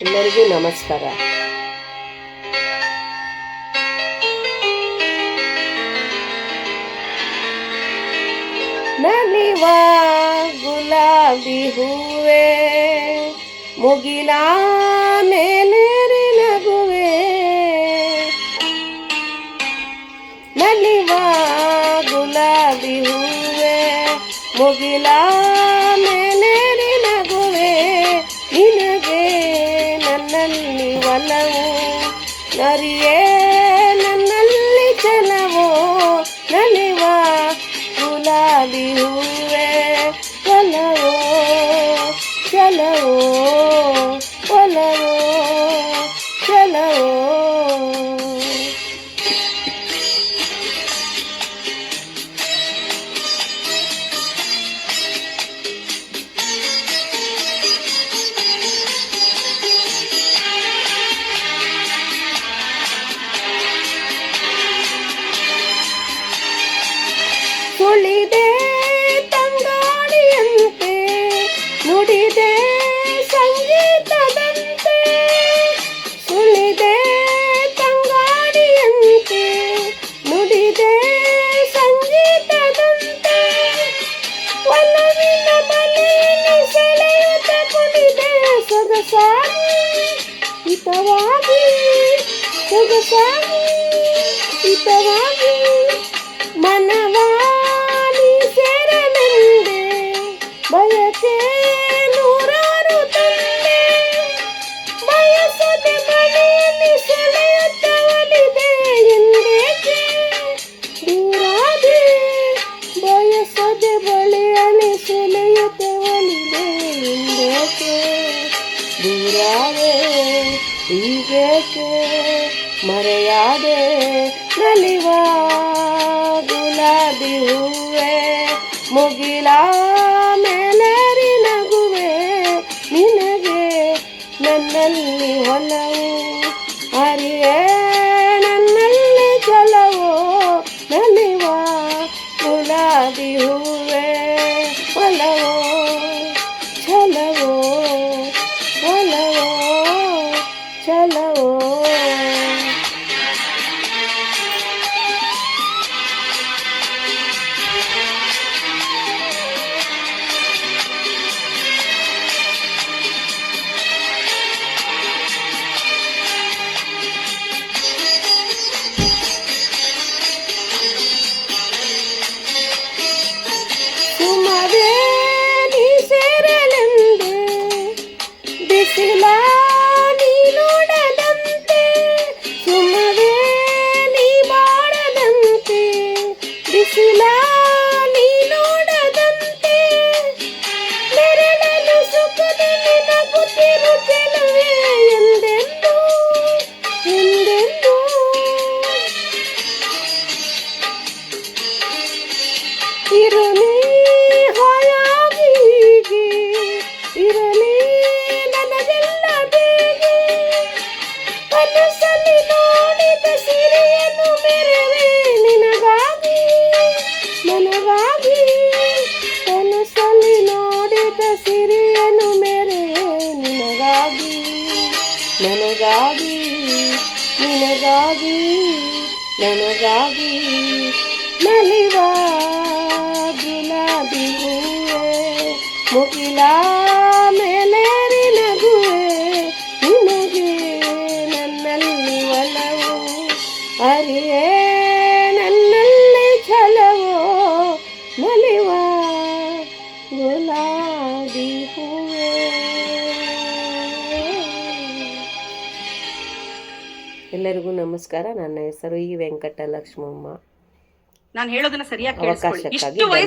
ಎಲ್ಲರಿಗೂ ನಮಸ್ಕಾರ. ನಲಿವ ಗುಲಾಬಿ ಹೂವೆ ಮುಗಿಲ ಮೇಲೇರಿ ನಗುವೆ. ನಲಿವ ಗುಲಾಬಿ ಹೂವೆ ಮುಗಿಲ ಮೇಲೇರಿ ನನ್ನಲ್ಲಿ ಒಲವು ನರಿಯೇ ನನ್ನಲ್ಲಿ ಚಲವೋ ನಲಿವ ಗುಲಾಬಿ ಹೂವೆ ಸುಳಿದೆ ತಂಗಾಳಿಯಂತೆ ನುಡಿದೆ ಸಂಗೀತದಂತೆ, ಸುಳಿದೆ ತಂಗಾಳಿಯಂತೆ ನುಡಿದೆ ಸಂಗೀತದಂತೆ. ಒಲವಿನ ಮನೆಯನ್ನು ಸೆಳೆಯುತ್ತ ಸೊಗಸಾಗಿ, ಹಿತವಾಗಿ ಸೊಗಸಾಗಿ, ಹಿತವಾಗಿ ಮನವಾನಿ ಹೀಗೇಕೆ ಮರೆಯಾದೆ ನಲಿವ ಗುಲಾಬಿ ಹೂವೆ ಮುಗಿಲ ಮೇಲೇರಿ ನಗುವೆ ನಿನಗೆ ನನ್ನಲ್ಲಿ ಹೊಲವು மனதே ನನಗಾಗಿ ನಿನಗಾಗಿ ನನಗಾಗಿ ನಲಿವ ಗುಲಾಬಿ ಹೂವೆ ಮುಗಿಲ ಎಲ್ಲರಿಗೂ ನಮಸ್ಕಾರ. ನನ್ನ ಹೆಸರು ಈ ವೆಂಕಟಲಕ್ಷ್ಮಮ್ಮ. ನಾನು ಹೇಳೋದನ್ನ ಸರಿಯಾಗಿ ಕೇಳಿಸ್ಕೊಳ್ಳಿ. ಅವಕಾಶಕ್ಕಾಗಿ ಇಷ್ಟು ವಯಸ್ಸು